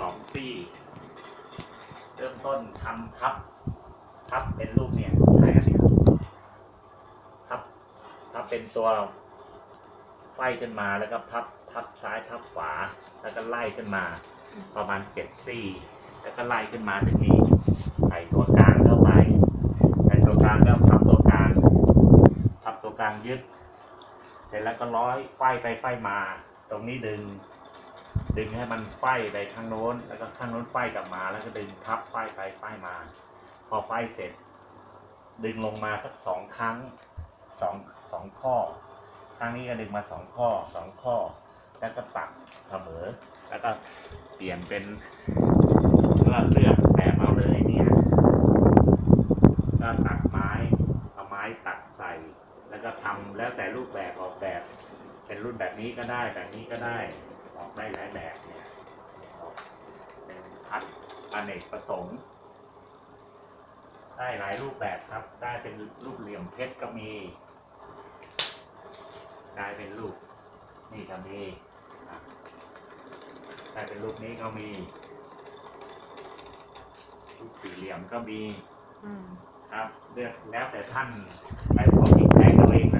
สองซี่ เริ่มต้นทำพับ พับเป็นรูปเนี่ยถ่ายกันเนี่ยพับพับเป็นตัวไฟขึ้นมาแล้วก็พับพับซ้ายพับขวา แล้วก็ไล่ขึ้นมา ประมาณเจ็ดซี่ แล้วก็ไล่ขึ้นมาถึงนี้ ใส่ตัวกลางเข้าไปใส่ตัวกลางแล้วพับตัวกลางพับตัวกลางยึดเสร็จแล้วก็ร้อยไฟไปไฟมา ตรงนี้ดึง ดึงให้มันไฟไปข้างโน้น แล้วก็ข้างโน้นไฟกลับมา แล้วก็ดึงพับไฟไปไฟมา พอไฟเสร็จ ดึงลงมาสักสองครั้งสองสองข้อครั้งนี้ก็ดึงมาสองข้อสองข้อ แล้วก็ตักเสมอ แล้วก็เปลี่ยนเป็นเลือกเลือกแบบเอาเลยเนี่ยก็ตักไม้เอาไม้ตักใส่ แล้วก็ทำแล้วแต่รูปแบบออกแบบ เป็นรุ่นแบบนี้ก็ได้แบบนี้ก็ได้ ออกได้หลายแบบเนี่ยออกเป็นพัดอเนกประสงค์ ได้หลายรูปแบบครับ ได้เป็นรูปเหลี่ยมเพชรก็มี ได้เป็นรูปนี่ก็มีอะได้เป็นรูปนี้ก็มีรูปสี่เหลี่ยมก็มีอืมครับเลือกแล้วแต่ท่านใช้ความคิดแทนตัวเองนะครับ